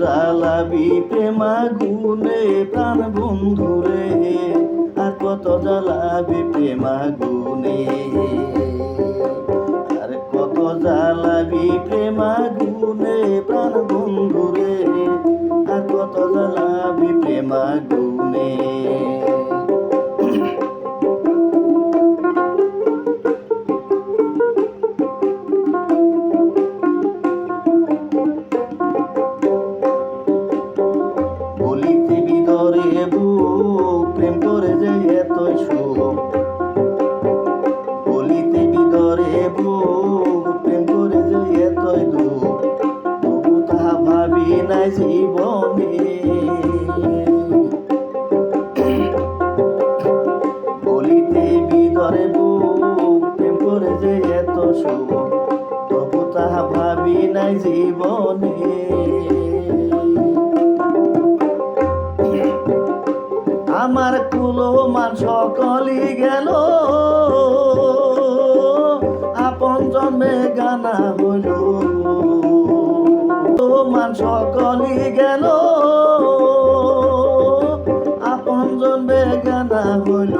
জ্বালাবি প্রেমা গুনে প্রাণ বন্ধুরে আর কত জ্বালাবি প্রেমা গুনে আর কত জ্বালাবি নাই জীবনে। বলিতে বিদরে বুক প্রেম করে যে এত সুখ, তবু তাহা ভাবি নাই জীবনে। আমার কুলো মান সকলি গেল, আপন জন্মে গানা হইল। মান সকলি গেল। আপন জন্মে গানা হইল।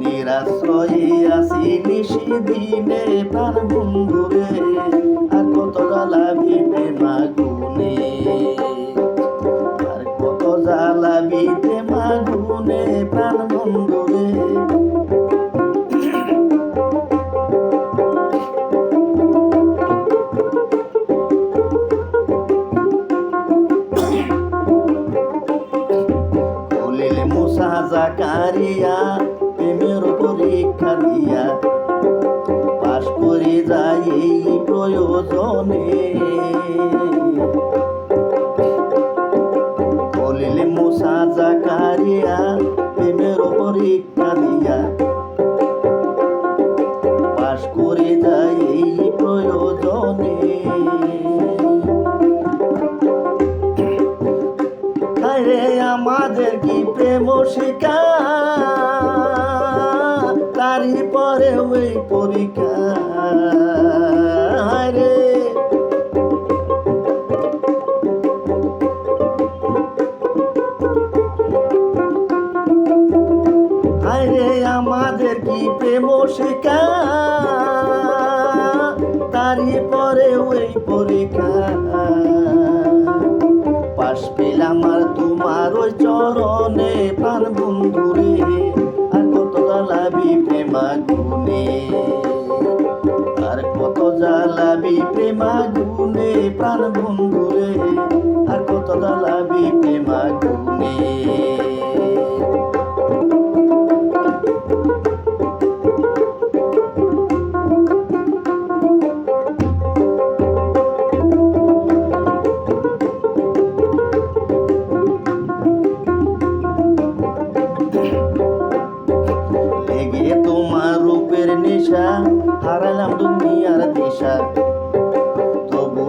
নিরাশ্রয়ী আসি নিশি দিনে প্রাণ বন্ধুরে। বলিলে মুসা জাকারিয়া প্রেমের পরীক্ষা দিয়া। পাশ করে যাই এই প্রয়োজনে। বলিলে মুসা জাকারিয়া প্রেমের পরীক্ষা দিয়া। আমাদের কি প্রেম শিকা তারি পরে ওই পরীক্ষা। রে। আরে আমাদের কি প্রেম শিকা তারি পরে ওই পরীক্ষা। পাশ পেলাম আর তোমার ওই চরণে প্রাণ বন্ধুরে, আর কত জ্বালাবি প্রেমা গুনে আর কত জ্বালাবি প্রেমা গুনে প্রাণ বন্ধুরে।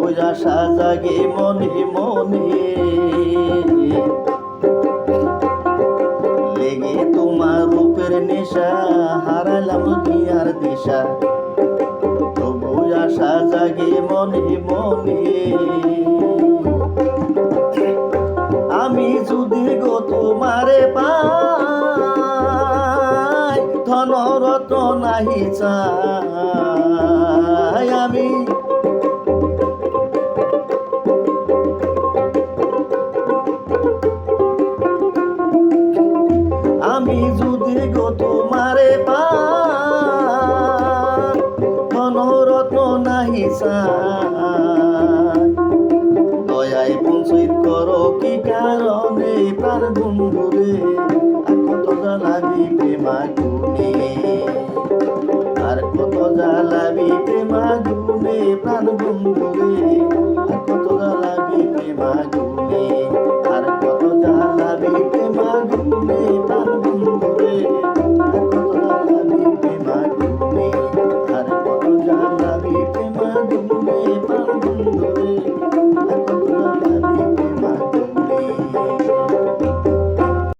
তবু আশা জাগে মনে মনে। লেগে তোমার রূপের নেশা, হারালাম দুনিয়ার দিশা। তবু আশা জাগে মনে মনে। আমি যদি গো তোমারে পাই ধনরত নাহি চাই। আমি আমি যদি গো তোমারে ধনরত্ন নাহি দয়ায় পঞ্চিত কর কি কারণে প্রাণ বন্ধুরে কত জ্বালাবি প্রেমা গুনে আর কত জ্বালাবি প্রেমা গুনে প্রাণ bum bum bum bum